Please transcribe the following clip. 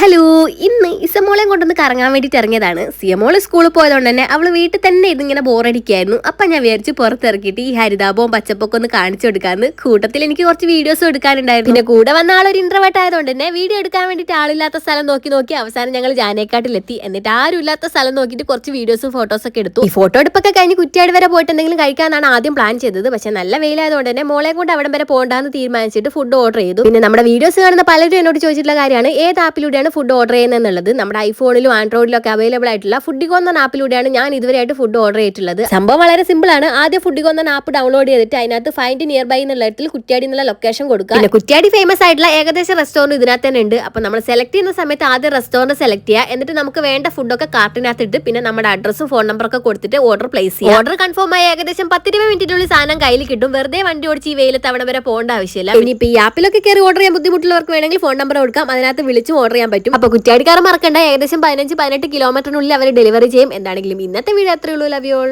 Halo. ഇന്ന് ഇസമോളെ കൊണ്ടൊന്ന് കറങ്ങാൻ വേണ്ടിയിട്ട് ഇറങ്ങിയതാണ്. സിയമോൾ സ്കൂളിൽ പോയതുകൊണ്ട് തന്നെ അവൾ വീട്ടിൽ തന്നെ ഇതിങ്ങനെ ബോറടിക്കായിരുന്നു അപ്പൊ ഞാൻ വിചാരിച്ച് പുറത്തിറക്കിയിട്ട് ഈ ഹരിതാപവും പച്ചപ്പൊക്കെ ഒന്ന് കാണിച്ചു കൊടുക്കാന്ന്. കൂട്ടത്തിൽ എനിക്ക് കുറച്ച് വീഡിയോസ് എടുക്കാനുണ്ടായിരുന്നു. പിന്നെ കൂടെ വന്ന ആളൊരു ഇൻട്രവേർട്ട് ആയതുകൊണ്ട് തന്നെ വീഡിയോ എടുക്കാൻ വേണ്ടിയിട്ട് ആളില്ലാത്ത സ്ഥലം നോക്കി നോക്കി അവസാനം ഞങ്ങൾ ജാനേക്കാട്ടിലെത്തി. എന്നിട്ട് ആരും ഇല്ലാത്ത സ്ഥലം നോക്കിയിട്ട് കുറച്ച് വീഡിയോസും ഫോട്ടോസൊക്കെ എടുത്തു. ഈ ഫോട്ടോ എടുപ്പൊക്കെ കഴിഞ്ഞ് കുറ്റിയാട് വരെ പോയിട്ട് എന്തെങ്കിലും കഴിക്കാനാണ് ആദ്യം പ്ലാൻ ചെയ്തത്. പക്ഷേ നല്ല വെയിലായതുകൊണ്ട് തന്നെ മോളെ കൊണ്ട് അവിടം വരെ പോകണ്ടെന്ന് തീരുമാനിച്ചിട്ട് ഫുഡ് ഓർഡർ ചെയ്തു. പിന്നെ നമ്മുടെ വീഡിയോസ് കാണുന്ന പലരും എന്നോട് ചോദിച്ചിട്ടുള്ള കാര്യമാണ് ഏത് ആപ്പിലൂടെയാണ് ഫുഡ് ഓർഡർ ചെയ്യുന്നത് എന്നുള്ളത് നമ്മുടെ ഐഫോണിലും ആൻഡ്രോയിഡിലും ഒക്കെ അവൈലബിൾ ആയിട്ടുള്ള ഫുഡിഗോന്ന എന്ന ആപ്പിലൂടെയാണ് ഞാൻ ഇതുവരെയായിട്ട് ഫുഡ് ഓർഡർ ചെയ്തിട്ടുള്ളത്. സംഭവം വളരെ സിമ്പിൾ ആണ്. ആദ്യം ഫുഡിഗോന്ന എന്ന ആപ്പ് ഡൗൺലോഡ് ചെയ്തിട്ട് അതിനകത്ത് ഫൈൻഡ് നിയർ ബൈ എന്നുള്ള ഇടത്തിൽ കുറ്റ്യാടി എന്നുള്ള ലൊക്കേഷൻ കൊടുക്കുക. പിന്നെ കുറ്റ്യാടി ഫേമസ് ആയിട്ടുള്ള ഏകദേശം റെസ്റ്റോറന്റ് ഇതിനകത്ത് തന്നെ ഉണ്ട്. അപ്പൊ നമ്മൾ സെലക്ട് ചെയ്യുന്ന സമയത്ത് ആദ്യം റെസ്റ്റോറന്റ് സെലക്ട് ചെയ്യുക. എന്നിട്ട് നമുക്ക് വേണ്ട ഫുഡൊക്കെ കാർട്ടിനകത്ത് ഇട്ട് പിന്നെ നമ്മുടെ അഡ്രസ്സും ഫോൺ നമ്പറൊക്കെ കൊടുത്തിട്ട് ഓർഡർ പ്ലേസ് ചെയ്യുക. ഓർഡർ കൺഫേം ആയി ഏകദേശം പത്തിരുപത് മിനിറ്റിനുള്ളിൽ സാധനം കയ്യിൽ കിട്ടും. വെറുതെ വണ്ടി ഓടിച്ച് ഈ വെയിലത്ത് അവിടെ വരെ പോകേണ്ട ആവശ്യമില്ല. ഇനിയിപ്പോൾ ഈ ആപ്പിലൊക്കെ കയറി ഓർഡർ ചെയ്യാൻ ബുദ്ധിമുട്ടുള്ളവർക്ക് വേണമെങ്കിൽ ഫോൺ നമ്പർ കൊടുക്കാം. അതിനകത്ത് വിളിച്ചും ഓർഡർ ചെയ്യാൻ പറ്റും. അപ്പൊ കുറ്റാടിക്കാർ മറക്കണ്ട. ഏകദേശം പതിനഞ്ച് പതിനെട്ട് കിലോമീറ്ററിനുള്ളിൽ അവർ ഡെലിവറി ചെയ്യും. എന്താണെങ്കിലും ഇന്നത്തെ വീഡിയോ അത്രയുള്ളൂ ലവ് യോൾ